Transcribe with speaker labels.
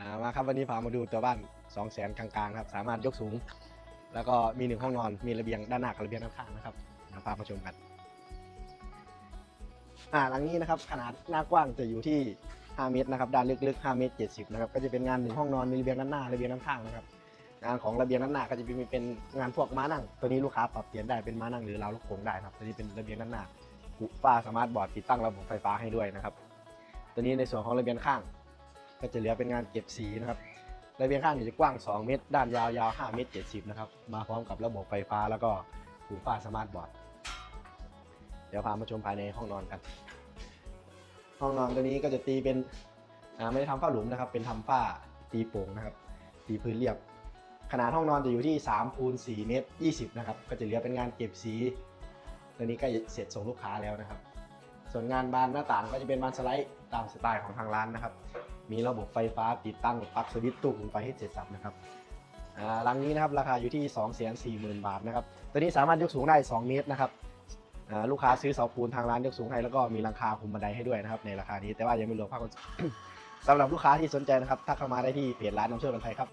Speaker 1: อ่ามาครับวันนี้พามาดูตัวบ้าน2 0 0แสนกลางๆครับสามารถยกสูง แล้วก็มีหนึ่งห้องนอนมีระเบียงด้านหน้ากับระเบียงด้านข้างนะครับเดี๋ยวพามาชมกันอ่าหลังนี้นะครับขนาดหน้ากว้างจะอยู่ที่ 5 เมตรนะครับด้านลึกๆ5เมตร70นะครับก็จะเป็นงานหนึ่งห้องนอนมีระเบียงด้านหน้าระเบียงด้านข้างนะครับงานของระเบียงด้านหน้าก็จะเป็นเป็นงานพวกม้านั่ง ตัวนี้ลูกค้าปรับเปลี่ยนได้เป็นม้านั่งหรือราวลูกโป่งได้ครับตัวนี้เป็นระเบียงด้านหน้าฟ้าสามาร์ทบอร์ดติดตั้งระบบไฟฟ้าให้ด้วยนะครับ ตัวนี้ในส่วนของระเบียงข้าง ก็จะเหลือเป็นงานเก็บสีนะครับระเบียงข้างจะกว้าง 2 เมตร ด้านยาวยาว5เมตร70นะครับมาพร้อมกับระบบไฟฟ้าแล้วก็หูฟ้าสมาร์ทบอร์ดเดี๋ยวพามาชมภายในห้องนอนกันห้องนอนตัวนี้ก็จะตีเป็นไม่ได้ทำฝ้าหลุมนะครับ เป็นทำฝ้าตีโป่งนะครับ ตีพื้นเรียบ ขนาดห้องนอนจะอยู่ที่3คูณ4เมตร20นะครับก็จะเหลือเป็นงานเก็บสีตัวนี้ใกล้เสร็จส่งลูกค้าแล้วนะครับ ส่วนงานบานหน้าต่างก็จะเป็นบานสไลด์ตามสไตล์ของทางร้านนะครับ มีระบบไฟฟ้าติดตั้งปลั๊กสวิตช์ตู้คุมไฟให้เสร็จสับนะครับอ่าหลังนี้นะครับราคาอยู่ที่ 2 4 0 0 0 0 บาทนะครับ ตัวนี้สามารถยกสูงได้ 2 เมตรนะครับอ่าลูกค้าซื้อเสาปูนทางร้านยกสูงให้แล้วก็มีหลังคาคุมบันไดให้ด้วยนะครับในราคานี้แต่ว่ายังไม่รวมภาคส่งสำหรับลูกค้าที่สนใจนะครับทักเข้ามาได้ที่เพจร้านน้ำเชื่อมคนไทยครับ